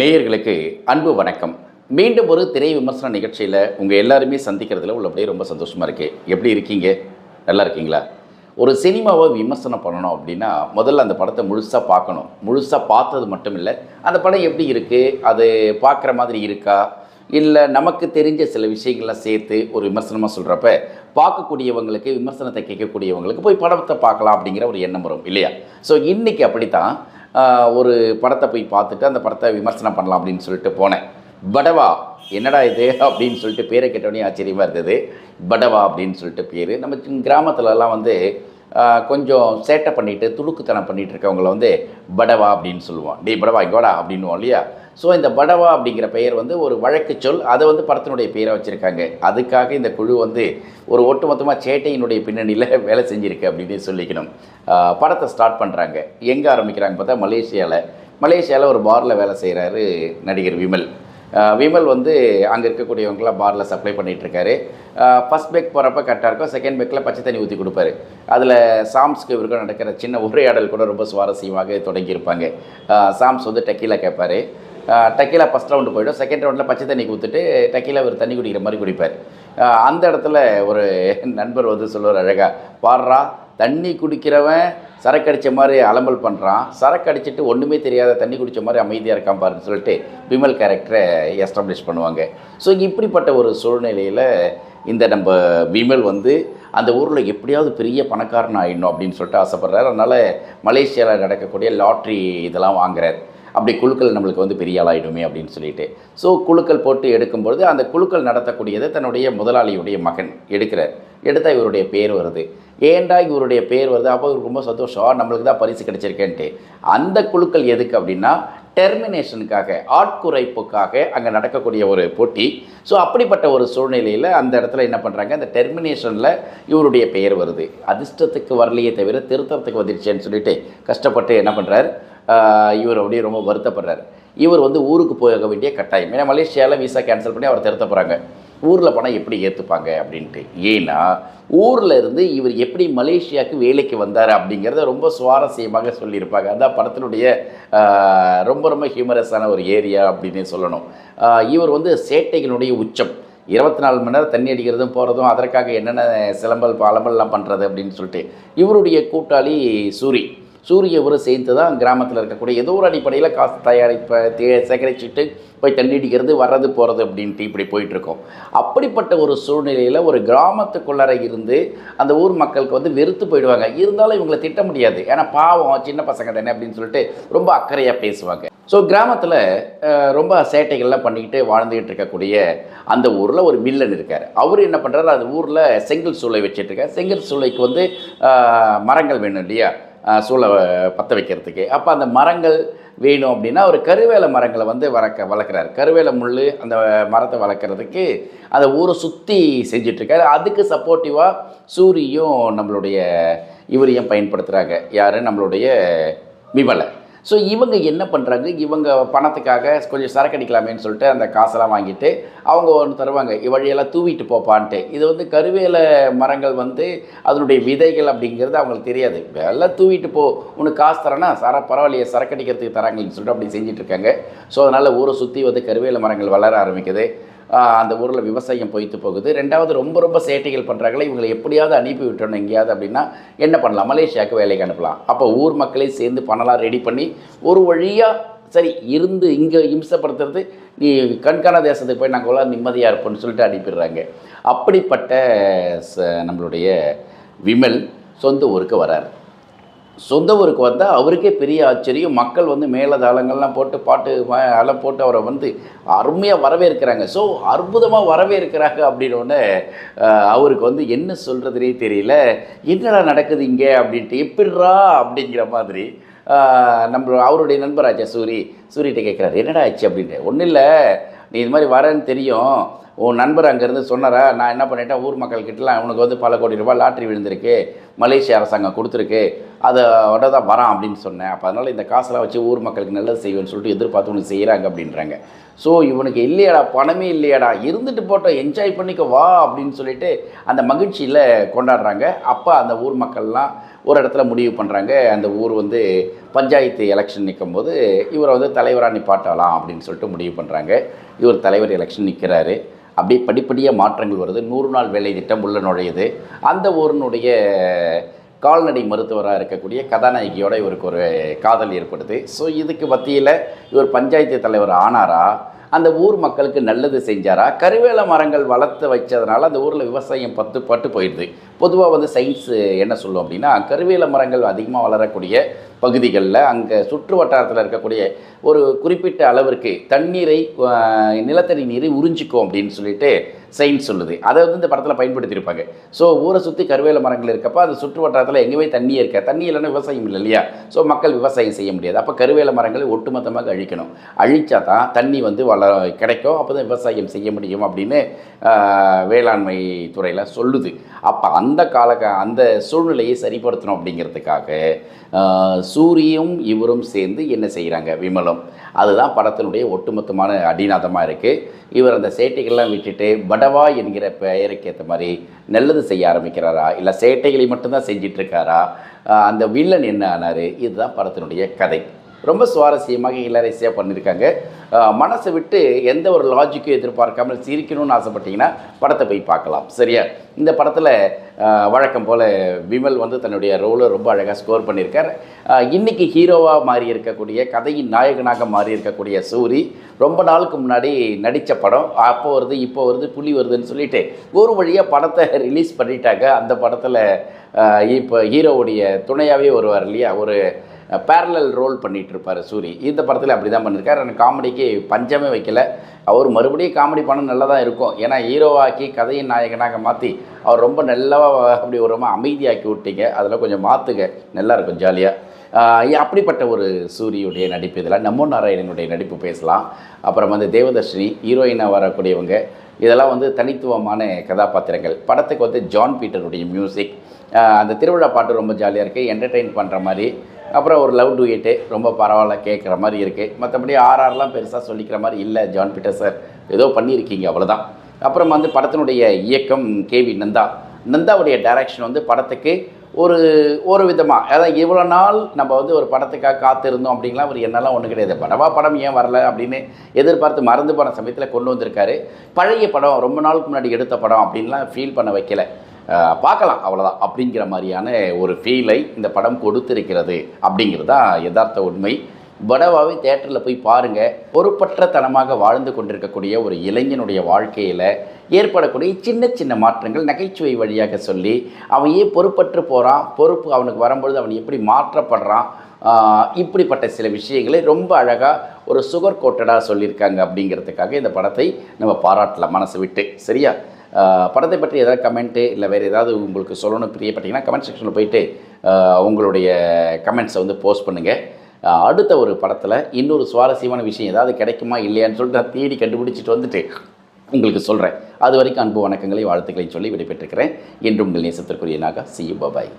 நேயர்களுக்கு அன்பு வணக்கம். மீண்டும் ஒரு திரை விமர்சன நிகழ்ச்சியில் உங்கள் எல்லாருமே சந்திக்கிறதுல உள்ளபடியே ரொம்ப சந்தோஷமாக இருக்குது எப்படி இருக்கீங்க? நல்லா இருக்கீங்களா? ஒரு சினிமாவை விமர்சனம் பண்ணணும் அப்படின்னா முதல்ல அந்த படத்தை முழுசாக பார்க்கணும். முழுசாக பார்த்தது மட்டும் இல்லை அந்த படம் எப்படி இருக்குது அது பார்க்குற மாதிரி இருக்கா? இல்லை நமக்கு தெரிஞ்ச சில விஷயங்கள்லாம் சேர்த்து ஒரு விமர்சனமாக சொல்கிறப்ப பார்க்கக்கூடியவங்களுக்கு விமர்சனத்தை கேட்கக்கூடியவங்களுக்கு போய் படத்தை பார்க்கலாம் அப்படிங்கிற ஒரு எண்ணம் வரும் இல்லையா? ஸோ இன்றைக்கி அப்படித்தான் ஒரு படத்தை போய் பார்த்துட்டு அந்த படத்தை விமர்சனம் பண்ணலாம் அப்படின்னு சொல்லிட்டு போனேன். படவா என்னடா இது அப்படின்னு சொல்லிட்டு பேரை கேட்டோடனே ஆச்சரியமாக இருந்தது. படவா அப்படின்னு சொல்லிட்டு பேர். நம்ம கிராமத்துலலாம் வந்து கொஞ்சம் சேட்டை பண்ணிவிட்டு துடுக்குத்தனம் பண்ணிகிட்டு இருக்கவங்கள வந்து படவா அப்படின்னு சொல்லுவோம். டே படவா இங்கோடா அப்படின்வோம் அப்படின்னுவோம் இல்லையா? ஸோ இந்த படவா அப்படிங்கிற பெயர் வந்து ஒரு வழக்கு சொல். அதை வந்து படத்தினுடைய பெயரை வச்சுருக்காங்க. அதுக்காக இந்த குழு வந்து ஒரு ஒட்டுமொத்தமாக சேட்டையினுடைய பின்னணியில் வேலை செஞ்சுருக்கு அப்படின்னு சொல்லிக்கணும். படத்தை ஸ்டார்ட் பண்ணுறாங்க எங்கே ஆரம்பிக்கிறாங்க பார்த்தா மலேசியாவில் மலேசியாவில் ஒரு பாரில் வேலை செய்கிறாரு நடிகர் விமல். விமல் வந்து அங்கே இருக்கக்கூடியவங்களாம் பாரில் சப்ளை பண்ணிகிட்ருக்காரு ஃபஸ்ட் பேக் போகிறப்ப கரெக்டாக இருக்கும். செகண்ட் பேக்கில் பச்சை தண்ணி ஊற்றி கொடுப்பாரு. அதில் சாம்ஸ்க்கு இவருக்கும் நடக்கிற சின்ன உரையாடல் கூட ரொம்ப சுவாரஸ்யமாக தொடங்கியிருப்பாங்க. சாம்ஸ் வந்து டக்கீலா கேட்பாரு. டக்கீலா ஃபஸ்ட் ரவுண்டு போய்டும். செகண்ட் ரவுண்டில் பச்சை தண்ணி கொடுத்துட்டு டக்கீலா ஒரு தண்ணி குடிக்கிற மாதிரி குடிப்பார். அந்த இடத்துல ஒரு நண்பர் வந்து சொல்லுவார் அழகாக பாடுறா தண்ணி குடிக்கிறவன் சரக்கு அடித்த மாதிரி அலம்பல் பண்ணுறான் சரக்கு அடிச்சுட்டு ஒன்றுமே தெரியாத தண்ணி குடித்த மாதிரி அமைதியாக இருக்கான் பாருன்னு சொல்லிட்டு விமல் கேரக்டரை எஸ்டாப்ளிஷ் பண்ணுவாங்க. ஸோ இப்படிப்பட்ட ஒரு சூழ்நிலையில் இந்த நம்ம விமல் வந்து அந்த ஊரில் எப்படியாவது பெரிய பணக்காரன் ஆயிடணும் அப்படின்னு சொல்லிட்டு ஆசைப்பட்றாரு. அதனால் மலேசியாவில் நடக்கக்கூடிய லாட்ரி இதெல்லாம் வாங்குறாரு. அப்படி குழுக்கள் நம்மளுக்கு வந்து பெரிய ஆளாயிடுமே அப்படின்னு சொல்லிட்டு. ஸோ குழுக்கள் போட்டு எடுக்கும்பொழுது அந்த குழுக்கள் நடத்தக்கூடியதை தன்னுடைய முதலாளியுடைய மகன் எடுக்கிறார். எடுத்தால் இவருடைய பேர் வருது. ஏன்டா இவருடைய பேர் வருது? அப்போ இவருக்கு ரொம்ப சந்தோஷம். நம்மளுக்கு தான் பரிசு கிடைச்சிருக்கேன்ட்டு. அந்த குழுக்கள் எதுக்கு அப்படின்னா டெர்மினேஷனுக்காக ஆட்குறைப்புக்காக அங்கே நடக்கக்கூடிய ஒரு போட்டி. ஸோ அப்படிப்பட்ட ஒரு சூழ்நிலையில் அந்த இடத்துல என்ன பண்ணுறாங்க அந்த டெர்மினேஷனில் இவருடைய பெயர் வருது. அதிர்ஷ்டத்துக்கு வரலையே தவிர திருத்தத்துக்கு வந்துடுச்சேன்னு சொல்லிட்டு கஷ்டப்பட்டு என்ன பண்ணுறாரு இவர் அப்படியே ரொம்ப வருத்தப்படுறாரு. இவர் வந்து ஊருக்கு போக வேண்டிய கட்டாயம். ஏன்னா மலேசியாவில் விசா கேன்சல் பண்ணி அவர் திருத்த போகிறாங்க ஊரில் போனால் எப்படி ஏற்றுப்பாங்க அப்படின்ட்டு. ஏன்னா ஊரில் இருந்து இவர் எப்படி மலேசியாவுக்கு வேலைக்கு வந்தார் அப்படிங்கிறத ரொம்ப சுவாரஸ்யமாக சொல்லியிருப்பாங்க. அதான் படத்தினுடைய ரொம்ப ரொம்ப ஹியூமரஸான ஒரு ஏரியா அப்படின்னு சொல்லணும். இவர் வந்து சேட்டைகளுடைய உச்சம். இருபத்தி நாலு மணி நேரம் தண்ணி அடிக்கிறதும் போகிறதும் அதற்காக என்னென்ன சிலம்பல் அலம்பல்லாம் பண்ணுறது அப்படின்னு சொல்லிட்டு. இவருடைய கூட்டாளி சூரி. சூரிய உரம் சேர்த்து தான் கிராமத்தில் இருக்கக்கூடிய ஏதோ ஒரு அடிப்படையில் காசு தயாரிப்ப தே சேகரிச்சுட்டு போய் தண்ணி அடிக்கிறது வர்றது போகிறது அப்படின்ட்டு இப்படி போயிட்டுருக்கோம். அப்படிப்பட்ட ஒரு சூழ்நிலையில் ஒரு கிராமத்துக்குள்ளார இருந்து அந்த ஊர் மக்களுக்கு வந்து வெறுத்து போயிடுவாங்க. இருந்தாலும் இவங்களை திட்ட முடியாது. ஏன்னா பாவம் சின்ன பசங்க தானே அப்படின்னு சொல்லிட்டு ரொம்ப அக்கறையாக பேசுவாங்க. ஸோ கிராமத்தில் ரொம்ப சேட்டைகள்லாம் பண்ணிக்கிட்டு வாழ்ந்துக்கிட்டு இருக்கக்கூடிய அந்த ஊரில் ஒரு மில்லன் இருக்கார். அவர் என்ன பண்ணுறாரு அந்த ஊரில் செங்கல் சூளை வச்சுட்டு இருக்கார் செங்கல் சூளைக்கு வந்து மரங்கள் வேணும் இல்லையா? சூளை பற்ற வைக்கிறதுக்கு. அப்போ அந்த மரங்கள் வேணும் அப்படின்னா ஒரு கருவேல மரங்களை வந்து வளர்க்க வளர்க்குறாரு. கருவேல முள் அந்த மரத்தை வளர்க்குறதுக்கு அந்த ஊரை சுற்றி செஞ்சிட்ருக்காரு. அதுக்கு சப்போர்ட்டிவாக சூரியும் நம்மளுடைய இவரையும் பயன்படுத்துகிறாங்க யார்? நம்மளுடைய விமலை ஸோ இவங்க என்ன பண்ணுறாங்க இவங்க பணத்துக்காக கொஞ்சம் சரக்கு அடிக்கலாமேன்னு சொல்லிட்டு அந்த காசெல்லாம் வாங்கிட்டு அவங்க ஒன்று தருவாங்க. வழியெல்லாம் தூவிட்டு போப்பான்ட்டு. இது வந்து கருவேல மரங்கள் வந்து அதனுடைய விதைகள் அப்படிங்கிறது அவங்களுக்கு தெரியாது. எல்லாம் தூவிட்டு போ. உனக்கு காசு தரேன்னா சர பரவாயில்லையே சரக்கு அடிக்கிறதுக்கு தராங்கன்னு சொல்லிட்டு அப்படி செஞ்சிட்ருக்காங்க ஸோ அதனால் ஊரை சுற்றி வந்து கருவேல மரங்கள் வளர ஆரம்பிக்குது. அந்த ஊரில் விவசாயம் பொய்த்து போகுது. ரெண்டாவது ரொம்ப ரொம்ப சேட்டைகள் பண்ணுறாங்களே இவங்களை எப்படியாவது அனுப்பி விட்டணும் எங்கேயாவது அப்படின்னா என்ன பண்ணலாம்? மலேசியாவுக்கு வேலைக்கு அனுப்பலாம். அப்போ ஊர் மக்களே சேர்ந்து பணலாம் ரெடி பண்ணி ஒரு வழியாக சரி இருந்து இங்கே இம்சப்படுத்துறது நீ கண்காண தேசத்துக்கு போய் நாங்கள் எல்லாம் நிம்மதியாக இருப்போம்னு சொல்லிட்டு அனுப்பிடுறாங்க. அப்படிப்பட்ட ச நம்மளுடைய விமல் சொந்த ஊருக்கு வரார். சொந்த ஊருக்கு வந்தால் அவருக்கே பெரிய ஆச்சரியம். மக்கள் வந்து மேலதாளங்கள்லாம் போட்டு பாட்டு அலை போட்டு அவரை வந்து அருமையாக வரவேற்கிறாங்க. ஸோ அற்புதமாக வரவேற்கிறாங்க அப்படின்னோடனே அவருக்கு வந்து என்ன சொல்கிறதுனே தெரியல. என்னடா நடக்குது இங்கே அப்படின்ட்டு எப்படிரா அப்படிங்கிற மாதிரி நம்ம அவருடைய நண்பராச்சா சூரி சூரிகிட்ட கேட்குறாரு என்னடா ஆச்சு? அப்படின்ட்டு. ஒன்றும் இல்லை. நீ இது மாதிரி வரேன்னு தெரியும். உன் நண்பர் அங்கேருந்து சொன்னாரா? நான் என்ன பண்ணிட்டேன்? ஊர் மக்கள்கிட்டலாம் உனக்கு வந்து பல கோடி ரூபாய் லாட்ரி விழுந்திருக்கு. மலேசிய அரசாங்கம் கொடுத்துருக்கு. அதோட தான் வரான் அப்படின்னு சொன்னேன். அப்போ அதனால் இந்த காசெல்லாம் வச்சு ஊர் மக்களுக்கு நல்லது செய்வேன்னு சொல்லிட்டு எதிர்பார்த்து உனக்கு செய்கிறாங்க அப்படின்றாங்க. ஸோ இவனுக்கு இல்லையாடா பணமே இல்லையாடா இருந்துட்டு போட்டோம் என்ஜாய் பண்ணிக்க வா அப்படின்னு சொல்லிட்டு அந்த மகிழ்ச்சியில் கொண்டாடுறாங்க. அப்போ அந்த ஊர் மக்கள்லாம் ஒரு இடத்துல முடிவு பண்ணுறாங்க அந்த ஊர் வந்து பஞ்சாயத்து எலெக்ஷன் நிற்கும் போது இவரை வந்து தலைவராக நிப்பாட்டலாம் அப்படின்னு சொல்லிட்டு முடிவு பண்ணுறாங்க இவர் தலைவர் எலெக்ஷன் நிற்கிறாரு அப்படியே படிப்படியாக மாற்றங்கள் வருது. நூறு நாள் வேலை திட்டம் உள்ள நுழையுது. அந்த ஊரினுடைய கால்நடை மருத்துவராக இருக்கக்கூடிய கதாநாயகியோட இவருக்கு ஒரு காதல் ஏற்படுது. ஸோ இதுக்கு மத்தியில் இவர் பஞ்சாயத்து தலைவர் ஆனாரா? அந்த ஊர் மக்களுக்கு நல்லது செஞ்சாரா? கருவேல மரங்கள் வளர்த்து வச்சதுனால அந்த ஊரில் விவசாயம் பத்து பட்டு போயிடுது. பொதுவாக வந்து சயின்ஸ் என்ன சொல்லும் அப்படின்னா கருவேல மரங்கள் அதிகமாக வளரக்கூடிய பகுதிகளில் அங்கே சுற்று வட்டாரத்தில் இருக்கக்கூடிய ஒரு குறிப்பிட்ட அளவிற்கு தண்ணீரை நிலத்தடி நீரை உறிஞ்சிக்கும் அப்படின்னு சொல்லிட்டு சயின்ஸ் சொல்லுது. அதை வந்து இந்த படத்தில் பயன்படுத்தியிருப்பாங்க. ஸோ ஊரை சுற்றி கருவேல மரங்கள் இருக்கப்போ அது சுற்று வட்டாரத்தில் எங்கேயுமே தண்ணி இருக்க தண்ணி இல்லைன்னா விவசாயம் இல்லை இல்லையா? ஸோ மக்கள் விவசாயம் செய்ய முடியாது. அப்போ கருவேல மரங்களை ஒட்டுமொத்தமாக அழிக்கணும். அழித்தா தான் தண்ணி வந்து வள கிடைக்கும். அப்போ தான் விவசாயம் செய்ய முடியும் அப்படின்னு வேளாண்மை துறையில் சொல்லுது. அப்போ அந்த அந்த கால அந்த சூழ்நிலையை சரிப்படுத்தணும் அப்படிங்கிறதுக்காக சூரியும் இவரும் சேர்ந்து என்ன செய்கிறாங்க விமலும். அதுதான் படத்தினுடைய ஒட்டுமொத்தமான அடிநாதமாக இருக்குது இவர் அந்த சேட்டைகள்லாம் விட்டுட்டு படவா என்கிற பெயருக்கு ஏற்ற மாதிரி நல்லது செய்ய ஆரம்பிக்கிறாரா? இல்லை சேட்டைகளை மட்டும்தான் செஞ்சிட்ருக்காரா? அந்த வில்லன் என்ன ஆனார்? இதுதான் படத்தினுடைய கதை. ரொம்ப சுவாரஸ்யமாக இளரசியாக பண்ணியிருக்காங்க. மனசை விட்டு எந்த ஒரு லாஜிக்கும் எதிர்பார்க்காமல் சிரிக்கணும்னு ஆசைப்பட்டீங்கன்னா படத்தை போய் பார்க்கலாம். சரியா? இந்த படத்தில் வழக்கம் போல் விமல் வந்து தன்னுடைய ரோலை ரொம்ப அழகாக ஸ்கோர் பண்ணியிருக்கார். இன்றைக்கி ஹீரோவாக மாறி இருக்கக்கூடிய கதையின் நாயகனாக மாறி இருக்கக்கூடிய சூரி ரொம்ப நாளுக்கு முன்னாடி நடித்த படம். அப்போ வருது இப்போ வருது புலி வருதுன்னு சொல்லிட்டு ஒரு வழியாக படத்தை ரிலீஸ் பண்ணிட்டாங்க. அந்த படத்தில் இப்போ ஹீரோவுடைய துணையாகவே வருவார் இல்லையா? ஒரு பேரலல் ரோல் பண்ணிகிட்டு இருப்பார் சூரி. இந்த படத்தில் அப்படி தான் பண்ணியிருக்காரு எனக்கு காமெடிக்கு பஞ்சமே வைக்கல. அவர் மறுபடியும் காமெடி பண்ண நல்லா தான் இருக்கும். ஏன்னா ஹீரோவாக்கி கதையின் நாயகனாக மாற்றி அவர் ரொம்ப நல்லா அப்படி ஒரு ரொம்ப அமைதியாக்கி விட்டீங்க. அதில் கொஞ்சம் மாற்றுங்க நல்லா இருக்கும் ஜாலியாக அப்படிப்பட்ட ஒரு சூரியுடைய நடிப்பு இதில். நம்ம நாராயணனுடைய நடிப்பு பேசலாம். அப்புறம் வந்து தேவதர்ஷினி ஹீரோயினாக வரக்கூடியவங்க. இதெல்லாம் வந்து தனித்துவமான கதாபாத்திரங்கள். படத்துக்கு வந்து ஜான் பீட்டருடைய மியூசிக் அந்த திருவிழா பாட்டு ரொம்ப ஜாலியாக இருக்குது என்டர்டெயின் பண்ணுற மாதிரி அப்புறம் ஒரு லவ் டு எயிட்டு ரொம்ப பரவாயில்ல கேட்குற மாதிரி இருக்குது மற்றபடி ஆர்ஆர்லாம் பெருசாக சொல்லிக்கிற மாதிரி இல்லை ஜான் பீட்டர் சார் ஏதோ பண்ணியிருக்கீங்க அவ்வளோதான் அப்புறம் வந்து படத்தினுடைய இயக்கம் கேவி நந்தா. நந்தாவுடைய டைரக்ஷன் வந்து படத்துக்கு ஒரு ஒரு விதமாக அதாவது இவ்வளோ நாள் நம்ம வந்து ஒரு படத்துக்காக காத்திருந்தோம் அப்படிங்கலாம் அவர் என்னெல்லாம் ஒன்றும் கிடையாது. படவா படம் ஏன் வரல அப்படின்னு எதிர்பார்த்து மறந்து போன சமயத்தில் கொண்டு வந்திருக்காரு. பழைய படம் ரொம்ப நாளுக்கு முன்னாடி எடுத்த படம் அப்படின்லாம் ஃபீல் பண்ண வைக்கல. பார்க்கலாம் அவ்வளோதான் அப்படிங்கிற மாதிரியான ஒரு ஃபீலை இந்த படம் கொடுத்திருக்கிறது அப்படிங்கிறது தான் யதார்த்த உண்மை. படவாவை தேட்டரில் போய் பாருங்கள் பொறுப்பற்ற தனமாக வாழ்ந்து கொண்டிருக்கக்கூடிய ஒரு இளைஞனுடைய வாழ்க்கையில் ஏற்படக்கூடிய சின்ன சின்ன மாற்றங்கள் நகைச்சுவை வழியாக சொல்லி அவன் ஏன் பொறுப்பற்று போகிறான் பொறுப்பு அவனுக்கு வரும்பொழுது அவன் எப்படி மாற்றப்படுறான்? இப்படிப்பட்ட சில விஷயங்களை ரொம்ப அழகாக ஒரு சுகர் கோட்டடாக சொல்லியிருக்காங்க அப்படிங்கிறதுக்காக இந்த படத்தை நம்ம பாராட்டலாம் மனசு விட்டு. சரியா? படத்தை பற்றி ஏதாவது கமெண்ட்டு இல்லை வேறு ஏதாவது உங்களுக்கு சொல்லணும் பிரியப்பட்டீங்கன்னா கமெண்ட் செக்ஷனில் போயிட்டு உங்களுடைய கமெண்ட்ஸை வந்து போஸ்ட் பண்ணுங்கள் அடுத்த ஒரு படத்தில் இன்னொரு சுவாரஸ்யமான விஷயம் ஏதாவது கிடைக்குமா இல்லையான்னு சொல்லிட்டு நான் தேடி கண்டுபிடிச்சிட்டு வந்துட்டு உங்களுக்கு சொல்கிறேன் அது வரைக்கும் அன்பு வணக்கங்களை வாழ்த்துக்களை சொல்லி விடைபெற்றிருக்கிறேன். என்றும் உங்கள் நேசத்திற்குரிய நாகா. சி பாய்